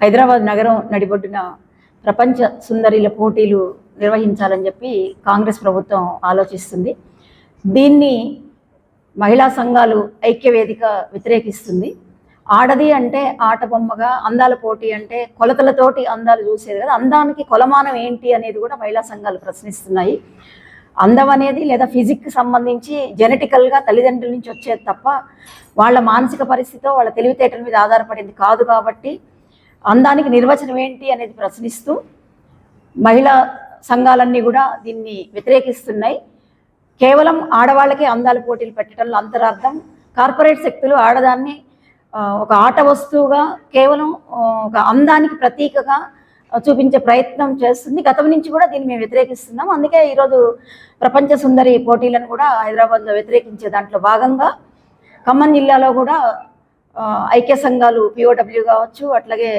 హైదరాబాద్ నగరం నడిబొడ్డున ప్రపంచ సుందరిల పోటీలు నిర్వహించాలని చెప్పి కాంగ్రెస్ ప్రభుత్వం ఆలోచిస్తుంది. దీన్ని మహిళా సంఘాలు ఐక్యవేదిక వ్యతిరేకిస్తుంది. ఆడది అంటే ఆట బొమ్మగా అందాల పోటీ అంటే కొలతలతోటి అందాలు చూసేది కదా అందానికి కొలమానం ఏంటి అనేది కూడా మహిళా సంఘాలు ప్రశ్నిస్తున్నాయి. అందం అనేది లేదా ఫిజిక్కి సంబంధించి జెనెటికల్గా తల్లిదండ్రుల నుంచి వచ్చేది తప్ప వాళ్ళ మానసిక పరిస్థితితో వాళ్ళ తెలివితేటల మీద ఆధారపడింది కాదు కాబట్టి అందానికి నిర్వచనం ఏంటి అనేది ప్రశ్నిస్తూ మహిళా సంఘాలన్నీ కూడా దీన్ని వ్యతిరేకిస్తున్నాయి. కేవలం ఆడవాళ్ళకే అందాల పోటీలు పెట్టడంలో అంతరార్థం కార్పొరేట్ శక్తులు ఆడదాన్ని ఒక ఆట వస్తువుగా కేవలం ఒక అందానికి ప్రతీకగా చూపించే ప్రయత్నం చేస్తుంది. గతం నుంచి కూడా దీన్ని మేము వ్యతిరేకిస్తున్నాం. అందుకే ఈరోజు ప్రపంచ సుందరి పోటీలను కూడా హైదరాబాద్లో వ్యతిరేకించే దాంట్లో భాగంగా ఖమ్మం జిల్లాలో కూడా ఐక్య సంఘాలు పిఓడబ్ల్యూ కావచ్చు అట్లాగే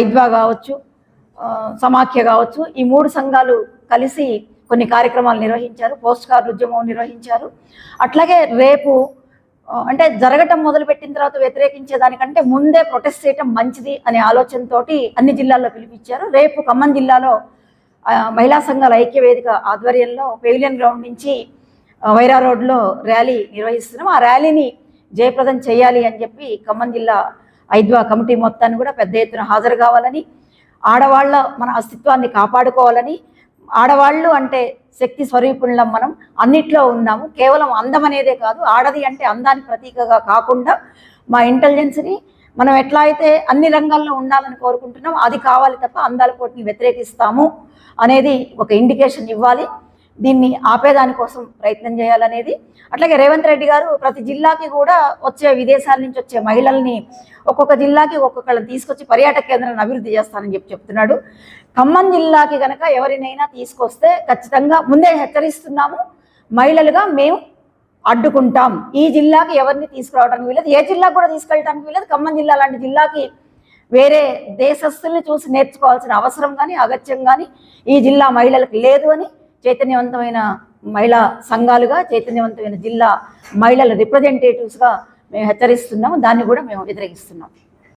ఐద్వా కావచ్చు సమాఖ్య కావచ్చు ఈ మూడు సంఘాలు కలిసి కొన్ని కార్యక్రమాలు నిర్వహించారు. పోస్ట్ కార్డు ఉద్యమం నిర్వహించారు. అట్లాగే రేపు అంటే జరగటం మొదలుపెట్టిన తర్వాత వ్యతిరేకించే దానికంటే ముందే ప్రొటెస్ట్ చేయటం మంచిది అనే ఆలోచనతోటి అన్ని జిల్లాల్లో పిలిపించారు. రేపు ఖమ్మం జిల్లాలో మహిళా సంఘాల ఐక్య వేదిక ఆధ్వర్యంలో పెవిలియన్ గ్రౌండ్ నుంచి వైరా రోడ్లో ర్యాలీ నిర్వహిస్తున్నాం. ఆ ర్యాలీని జయప్రదం చేయాలి అని చెప్పి ఖమ్మం జిల్లా ఐద్వా కమిటీ మొత్తాన్ని కూడా పెద్ద ఎత్తున హాజరు కావాలని ఆడవాళ్ళ మన అస్తిత్వాన్ని కాపాడుకోవాలని ఆడవాళ్ళు అంటే శక్తి స్వరూపుణ్ణం మనం అన్నిట్లో ఉన్నాము. కేవలం అందం అనేదే కాదు ఆడది అంటే అందానికి ప్రతీకగా కాకుండా మా ఇంటెలిజెన్స్ని మనం ఎట్లా అయితే అన్ని రంగాల్లో ఉండాలని కోరుకుంటున్నాం అది కావాలి తప్ప అందాల పోటీని వ్యతిరేకిస్తాము అనేది ఒక ఇండికేషన్ ఇవ్వాలి. దీన్ని ఆపేదాని కోసం ప్రయత్నం చేయాలనేది. అట్లాగే రేవంత్ రెడ్డి గారు ప్రతి జిల్లాకి కూడా వచ్చే విదేశాల నుంచి వచ్చే మహిళల్ని ఒక్కొక్క జిల్లాకి ఒక్కొక్కళ్ళని తీసుకొచ్చి పర్యాటక కేంద్రాన్ని అభివృద్ధి చేస్తానని చెప్పి చెప్తున్నాడు. ఖమ్మం జిల్లాకి కనుక ఎవరినైనా తీసుకొస్తే ఖచ్చితంగా ముందే హెచ్చరిస్తున్నాము. మహిళలుగా మేము అడ్డుకుంటాం. ఈ జిల్లాకి ఎవరిని తీసుకురావడానికి వీలేదు ఏ జిల్లాకు కూడా తీసుకెళ్ళడానికి వీలేదు ఖమ్మం జిల్లా లాంటి జిల్లాకి వేరే దేశస్తుల్ని చూసి నేర్చుకోవాల్సిన అవసరం కానీ అగత్యం కానీ ఈ జిల్లా మహిళలకు లేదు అని చైతన్యవంతమైన మహిళా సంఘాలుగా చైతన్యవంతమైన జిల్లా మహిళల రిప్రజెంటేటివ్స్గా మేము హెచ్చరిస్తున్నాము. దాన్ని కూడా మేము వ్యతిరేకిస్తున్నాం